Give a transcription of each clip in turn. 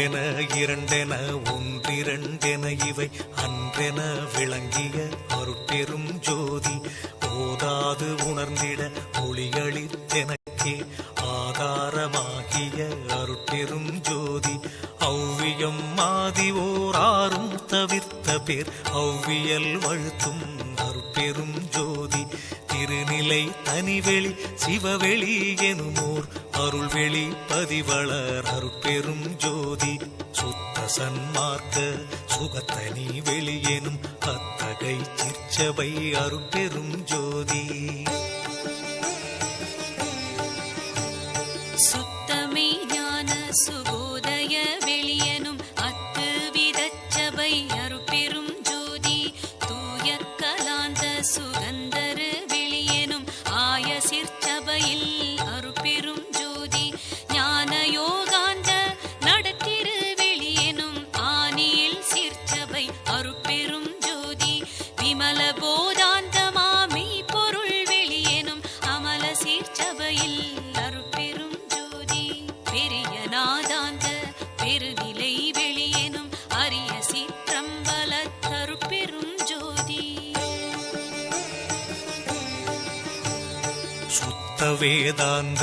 ஒன்றென இரண்டென ஒன்றிரண்டென இவை அன்றென விளங்கிய அருட்பெரும் ஜோதி. போதாது உணர்ந்திட ஒளியளித்தெனக்கே ஆதாரமாகிய அருட்பெரும் ஜோதி. ஔவியம் மாதி ஓராறும் தவிர்த்த பேர் ஔவியல் வழுத்தும் அருட்பெரும் ஜோதி. திருநிலை தனிவெளி சிவவெளி எனுமோர் அருள்வெளி பதிவளர் அருட்பெரும் ஜோதி சுத்த சன்மார்க்க சுகத்தனி வெளி எனும் அத்தகை சிற்சபை அருட்பெரும் ஜோதி. சுத்தமே ஞான சுகோதய வெளியனும் அத்து விதச்சபை அருட்பெரும் ஜோதி. தூய கலாந்த சுகந்தரு வேதாந்த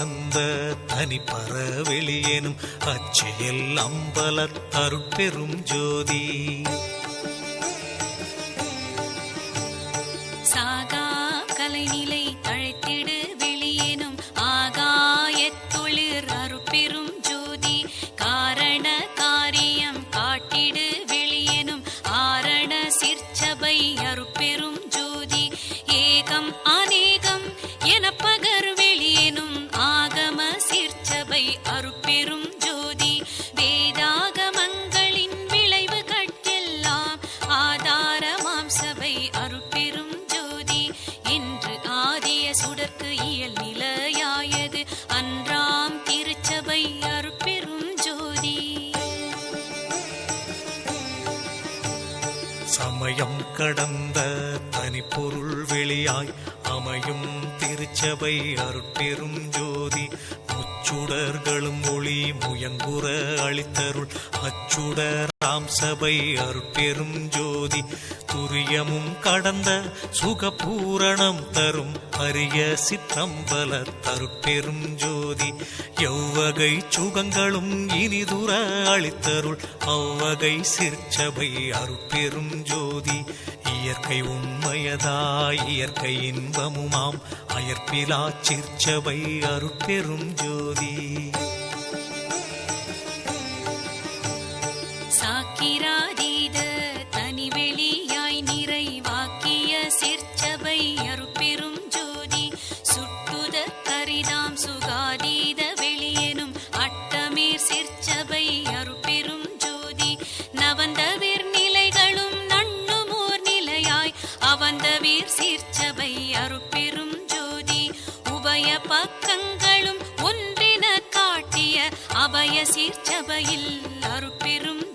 சச்சிதானந்த தனி பர வெளியேனும் அம்பல தருட்பெரும் ஜோதி. சாகா கலைநிலை தழைத்திடு வெளியேனும் ஆகாயத்தொழிற் அருட்பெரும் ஜோதி. காரண காரியம் காட்டிடு வெளியேனும் ஆரண சிற்சபை அருட்பெரும் ஜோதி. ஏகம் சமயம் கடந்த தனிப்பொருள் வெளியாய் அமையும் திருச்சபை அருட்பெரும் ஜோதி. முச்சுடர்களும் ஒளி முயங்குற அளித்தருள். அச்சுடராம் சபை அருட்பெரும் ஜோதி. துரியமும் கடந்த சுகபூரணம் தரும் அரிய சித்தம்பல தருட்பெரும் ஜோதி. எவ்வகை சுகங்களும் இனிதுர அளித்தருள் அவ்வகை சிற்சபை அருட்பெரும் ஜோதி. இயற்கை உண்மையதாய் இயற்கை இன்பமுமாம். அயற்பிலா சிற்சபை அருட்பெரும் ஜோதி. திருச்சபை அருப்பெரும் ஜோதி. உபய பக்கங்களும் ஒன்றின காட்டிய அபய சீர்ச்சபையில் அருப்பெரும்